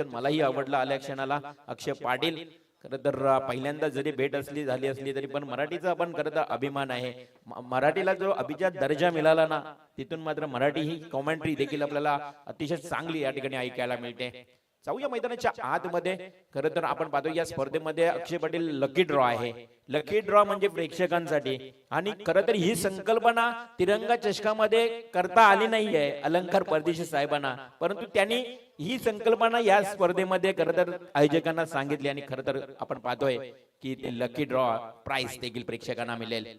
मलाही आवडलं आल्या क्षणाला अक्षय पाटील खरं तर पहिल्यांदा जरी भेट असली झाली असली तरी पण मराठीचा पण खरं तर अभिमान आहे. मराठीला जो अभिजात दर्जा मिळाला ना तिथून मात्र मराठी ही कॉमेंट्री देखील आपल्याला अतिशय चांगली या ठिकाणी ऐकायला मिळते. जाऊया मैदानाच्या आतमध्ये. खरं तर आपण पाहतो या स्पर्धेमध्ये अक्षय पाटील लकी ड्रॉ आहे. लकी ड्रॉ म्हणजे प्रेक्षकांसाठी. आणि खरं तर ही संकल्पना तिरंगा चषकामध्ये करता आली नाहीये अलंकार परदेशी साहेबांना. परंतु त्यांनी ही संकल्पना या स्पर्धेमध्ये खरं तर आयोजकांना सांगितली आणि खरं तर आपण पाहतोय की ते लकी ड्रॉ प्राइस देखील प्रेक्षकांना मिळेल.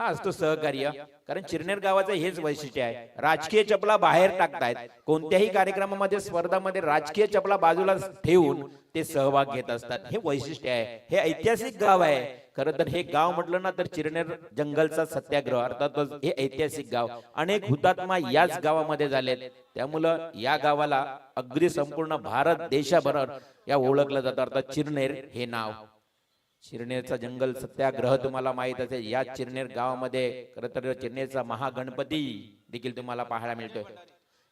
हा असतो सहकार्य. कारण चिरनेर गावाचं हेच वैशिष्ट्य आहे. राजकीय चपला बाहेर टाकतायत. कोणत्याही कार्यक्रमामध्ये स्पर्धामध्ये राजकीय चपला बाजूला ठेवून ते सहभाग घेत असतात. हे वैशिष्ट्य आहे. हे ऐतिहासिक गाव आहे. खरं तर हे गाव म्हटलं ना तर चिरनेर जंगलचा सत्याग्रह अर्थातच हे ऐतिहासिक गाव. अनेक हुतात्मा याच गावामध्ये झालेत. त्यामुळं या गावाला अगदी संपूर्ण भारत देशाभर या ओळखलं जातं. अर्थात चिरनेर हे नाव. चिरनेरचा जंगल सत्याग्रह तुम्हाला माहीत असेल. या चिरनेर गावामध्ये खरं तर चिरनेरचा महागणपती देखील तुम्हाला पाहायला मिळतोय.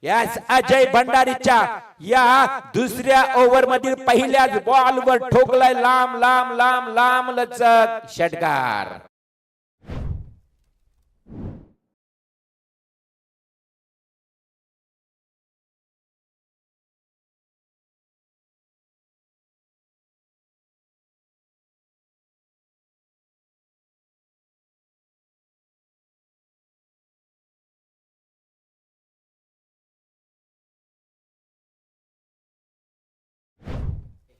यास अजय भंडारीच्या या दुसऱ्या ओव्हर मधील पहिल्याच बॉलवर ठोकलाय लांब लांब लांब लांब लचक षटकार.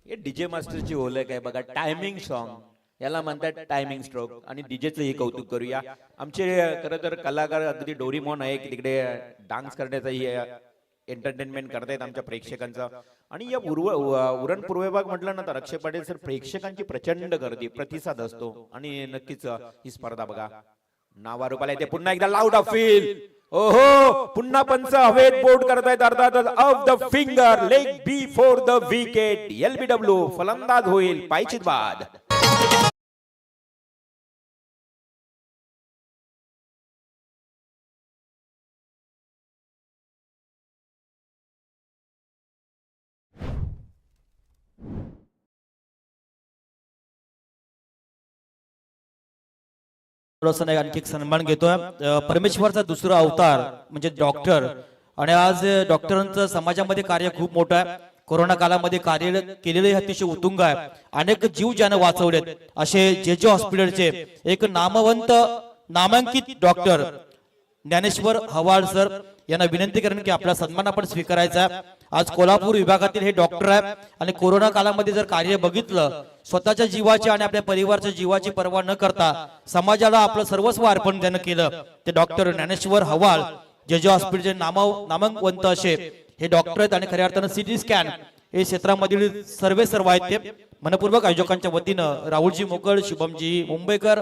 हे डीजे मास्टरची ओळख आहे बघा टायमिंग सॉन्ग याला म्हणतात टायमिंग स्ट्रोक आणि डीजेचं हे कौतुक करूया. आमचे खरं तर कलाकार अगदी डोरीमॉन आहे की तिकडे डान्स करण्याचाही एंटरटेनमेंट करतायत आमच्या प्रेक्षकांचा. आणि या उर्व उरण पूर्वभाग म्हटलं ना तर अक्षय पाटील सर प्रेक्षकांची प्रचंड गर्दी प्रतिसाद असतो. आणि नक्कीच ही स्पर्धा बघा. नावारूपाला येते. पुन्हा एकदा लाऊड ऑफ फील ओहो पुन्हा पंच हवेत बोर्ड करतायत अर्थातच off the finger leg before the wicket L B W फलंदाज होईल. पायचित बाद थोडासा नाही आणखी एक सन्मान घेतोय. परमेश्वरचा दुसरा अवतार म्हणजे डॉक्टर आणि आज डॉक्टरांचं समाजामध्ये कार्य खूप मोठं आहे. कोरोना काळामध्ये कार्य केलेले हे अतिशय उत्तुंग आहे. अनेक जीव ज्यानं वाचवलेत. असे जे जे हॉस्पिटलचे एक नामवंत नामांकित डॉक्टर ज्ञानेश्वर हवाळ सर यांना विनंती करेन की आपला सन्मान आपण स्वीकारायचा आहे. आज कोल्हापूर विभागातील हे डॉक्टर आहे आणि कोरोना काळामध्ये जर कार्य बघितलं स्वतःच्या जीवाची आणि आपल्या परिवाराच्या जीवाची पर्वा न करता समाजाला आपलं सर्वस्व अर्पण त्यानं केलं. ते डॉक्टर ज्ञानेश्वर हवाळ जे जे हॉस्पिटलचे नामाव नामांकवंत असे हे डॉक्टर आहेत आणि खऱ्या अर्थानं सिटी स्कॅन हे क्षेत्रामधील सर्वे सर्व आहेत ते. मनपूर्वक आयोजकांच्या वतीनं राहुलजी मोकळ शुभमजी मुंबईकर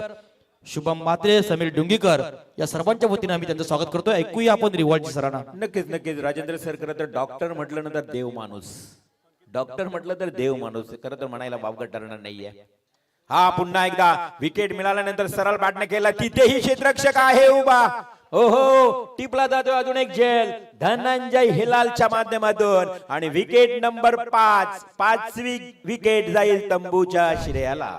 शुभम मात्रे समीर डुंगीकर या सर्वांच्या वतीने आम्ही त्यांचं स्वागत करतो ऐकूया आपण रिवॉर्डची सरांना. नक्कीच नक्कीच. राजेंद्र सर खरं तर डॉक्टर म्हटलं ना तर देव माणूस. डॉक्टर म्हटलं तर देव माणूस. खरं तर म्हणायला बाबगट ठरणार नाहीये. हा पुन्हा एकदा विकेट मिळाल्यानंतर सरळ बॅटने केला. तिथेही क्षेत्रक्षक आहे उभा. ओहो टिपला जातो अजून एक झेल. धनंजय हिलालच्या माध्यमातून. आणि विकेट नंबर पाच पाचवी विकेट जाईल तंबूच्या श्रेयाला.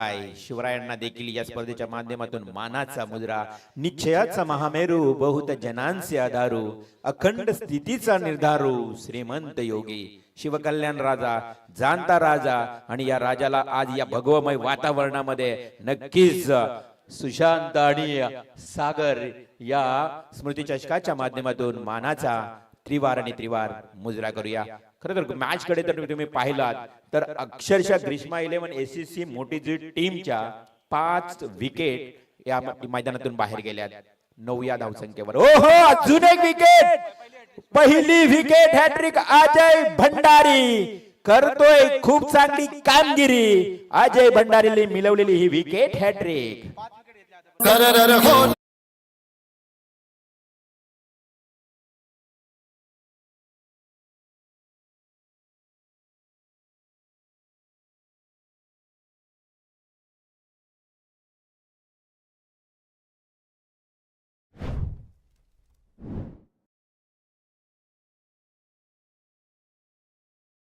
आहे शिवरायांना देखील या स्पर्धेच्या माध्यमातून मानाचा मुद्रा निश्चयाचा महामेरू बहुत जनांचे आधारू अखंड स्थितीचा निर्धारू श्रीमंत योगी शिवकल्याण राजा जाणता राजा आणि या राजाला आज या भगवमय वातावरणामध्ये नक्कीच सुशांत आणि सागर या स्मृती चषकाच्या माध्यमातून मानाचा त्रिवार आणि त्रिवार मुजरा करूया. खरं तर मॅच कडे तर तुम्ही पाहिलात तर अक्षरशः ग्रीष्मा इलेव्हन एसीसी मोठी जी टीमच्या पाच विकेट या मैदानातून बाहेर गेल्यात. नऊ या धावसंख्येवर. ओहो अजून एक विकेट पहिली विकेट हॅट्रिक अजय भंडारी करतोय खूप चांगली कामगिरी. अजय भंडारीने मिळवलेली ही विकेट हॅट्रिक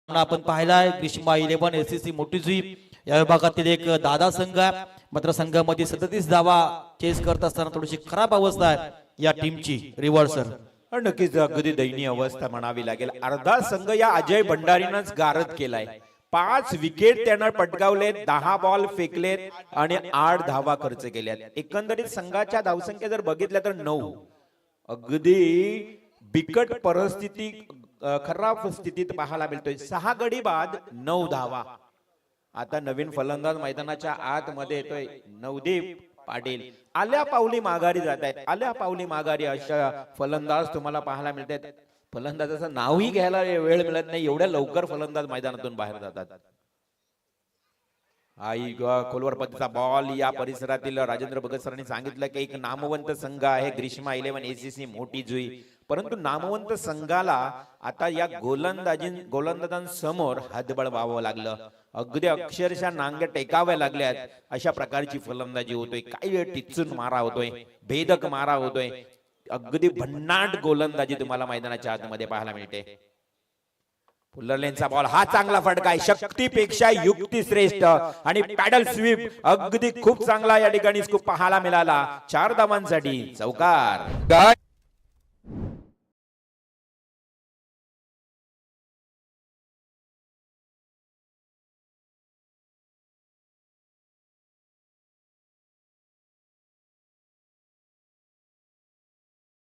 आपण पाहिलाय ग्रीष्मा इलेव्हन एसीसी मोठीजी या विभागातील एक दादा संघ आहे. मात्र संघामध्ये सदतीस धावा चेस करत असताना थोडीशी खराब अवस्था आहे या टीमची रिव्हर्सर नक्कीच अगदी दयनीय अवस्था म्हणावी लागेल. अर्धा संघ या अजय भंडारीनंच गारद केलाय. पाच विकेट त्यानं पटकावलेत दहा बॉल फेकलेत आणि आठ धावा खर्च केल्यात. एकंदरीत संघाच्या धावसंख्या जर बघितल्या तर नऊ. अगदी बिकट परिस्थिती खराब स्थितीत पाहायला मिळतोय. सहा गडी बाद नऊ धावा. आता नवीन फलंदाज मैदानाच्या आतमध्ये येतोय नवदीप पाटील. आल्या पावली माघारी जात आहेत. आल्या पावली माघारी अशा फलंदाज तुम्हाला पाहायला मिळतात. फलंदाजाचं नावही घ्यायला वेळ मिळत नाही. एवढ्या लवकर फलंदाज मैदानातून बाहेर जातात. आई खोलवर पद्धतीचा बॉल या परिसरातील राजेंद्र भगत सरांनी सांगितलं की एक नामवंत संघ आहे. ग्रीष्मा इलेव्हन एसीसी मोठी जुई. परंतु नामवंत संघाला आता या गोलंदाजी गोलंदाजांसमोर हातबळ व्हावं लागलं. अगदी अक्षरशः नांग टेकाव्या लागल्यात. अशा प्रकारची फलंदाजी होतोय. काही वेळ टिचून मारा होतोय. भेदक मारा होतोय. अगदी भन्नाट गोलंदाजी तुम्हाला मैदानाच्या आतमध्ये पाहायला मिळते. फुल्लरलेनचा बॉल हा चांगला फटका आहे शक्तीपेक्षा युक्ती श्रेष्ठ आणि पॅडल स्वीप अगदी खूप चांगला या ठिकाणी पाहायला मिळाला. चार धावांसाठी चौकार.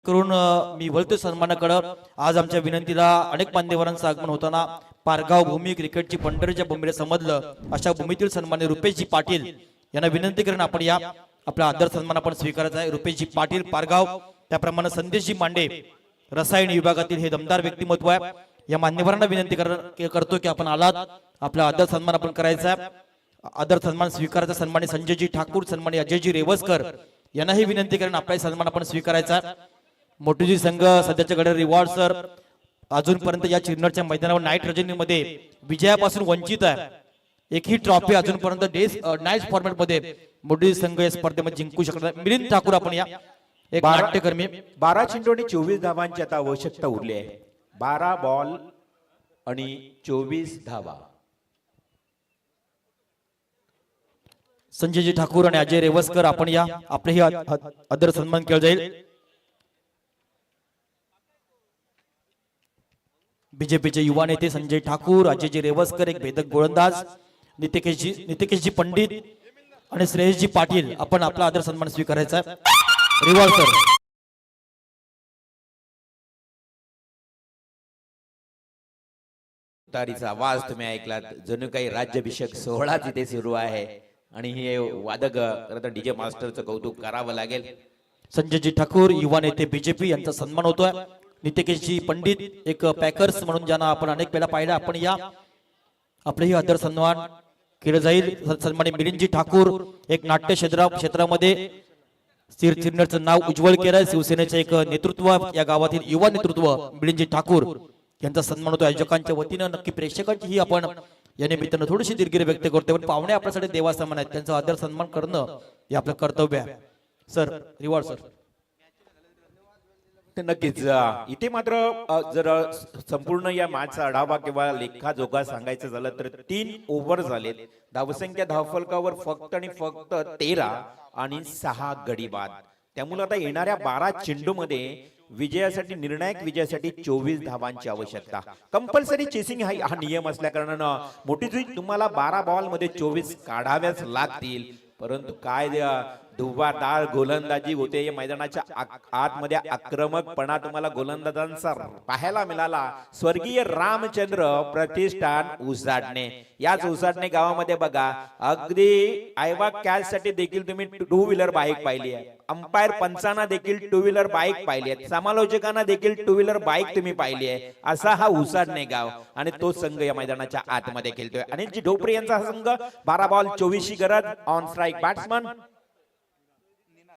करून मी वळतो सन्मानाकडं आज आमच्या विनंतीला अनेक मान्यवरांचं आगमन होताना पारगाव भूमी क्रिकेटची पंढरीच्या भूमीला समजलं. अशा भूमीतील सन्मान्य रुपेशजी पाटील यांना विनंती करून आपण या आपला आदर सन्मान आपण स्वीकारायचा आहे. रुपेशजी पाटील पारगाव त्याप्रमाणे संदेशजी मांडे रसायन विभागातील हे दमदार व्यक्तिमत्व आहे. या मान्यवरांना विनंती करतो की आपण आलात आपला आदर सन्मान आपण करायचा आहे. आदर सन्मान स्वीकारायचा सन्मानी संजयजी ठाकूर सन्मानी अजयजी रेवसकर यांनाही विनंती करून आपला सन्मान आपण स्वीकारायचा मोठीजी संघ सध्याच्या घड्याळ रिवॉर्ड सर अजूनपर्यंत या चिरनरच्या मैदानावर नाईट रजनीमध्ये विजयापासून वंचित आहे. एकही ट्रॉफी अजूनपर्यंत डेस नाईट फॉर्मॅटमध्ये मोठी संघ या स्पर्धेमध्ये जिंकू शकतात मिलिंद ठाकूर आपण या. एक बारा- नाट्यकर्मी. बारा चेंडू आणि चोवीस धावांची आता आवश्यकता उरली आहे. बारा बॉल आणि चोवीस धावा. संजयजी ठाकूर आणि अजय रेवसकर आपण या. आपलेही आदर सन्मान केला जाईल. बीजेपीचे युवा नेते संजय ठाकूर अजयजी रेवसकर एक भेदक गोलंदाज नितिकेशजी नितिकेशजी पंडित आणि श्रेयसजी पाटील. आपण आपला आदर सन्मान स्वीकारायचा आहे. Reward sir. तारीचा आवाज तुम्ही ऐकलात. जणू काही राज्याभिषेक सोहळा तिथे सुरू आहे. आणि हे वादक तर डीजे मास्टरचं कौतुक करावं लागेल. संजयजी ठाकूर युवा नेते बीजेपी यांचा सन्मान होतोय. नितिकेशजी पंडित एक पॅकर्स म्हणून ज्यांना आपण अनेक वेळा पाहिलं आपण या आपलेही आदर सन्मान केलं जाईल. स- मिलिंदजी ठाकूर एक नाट्य क्षेत्रा क्षेत्रामध्ये सिर सिरनरचं नाव उज्ज्वल केलंय. शिवसेनेचे एक नेतृत्व या गावातील युवा नेतृत्व मिलिंदजी ठाकूर यांचा सन्मान होतो. आयोजकांच्या वतीनं नक्की प्रेक्षकांची ही आपण या निमित्तानं थोडीशी दिलगिरी व्यक्त करतो पण पाहुणे आपल्यासाठी देवासमान आहेत. त्यांचा आदर सन्मान करणं हे आपलं कर्तव्य आहे. सर रिवॉर्ड सर नक्कीच. इथे मात्र जर संपूर्ण या मॅचचा आढावा किंवा लेखाजोखा सांगायचं झालं तर तीन ओव्हर झालेत. धावसंख्या धावफलकावर फक्त आणि फक्त तेरा आणि सहा गडी बाद त्यामुळे आता येणाऱ्या बारा चेंडूमध्ये विजयासाठी निर्णायक विजयासाठी चोवीस धावांची आवश्यकता. कंपल्सरी चेसिंग हा हा नियम असल्या कारणानं मोठी तुम्हाला बारा बॉलमध्ये चोवीस काढाव्याच लागतील. परंतु काय द्या- गोलंदाजी होते. या मैदानाच्या आतमध्ये आक्रमकपणा तुम्हाला गोलंदाजांचा पाहायला मिळाला. स्वर्गीय रामचंद्र प्रतिष्ठान उजाडणे. याच उजाडणे गावामध्ये बघा अगदी आयवा कॅच साठी देखील तुम्ही टू व्हीलर बाईक पाहिली आहे. अंपायर पंचांना देखील टू व्हीलर बाईक पाहिली आहे. समालोचकांना देखील टू व्हीलर बाईक तुम्ही पाहिली आहे. असा हा उसाडणे गाव आणि तो संघ या मैदानाच्या आतमध्ये खेळतोय. अनिलजी ढोपरे यांचा हा संघ बारा बॉल चोवीसची गरज ऑन स्ट्राईक बॅट्समन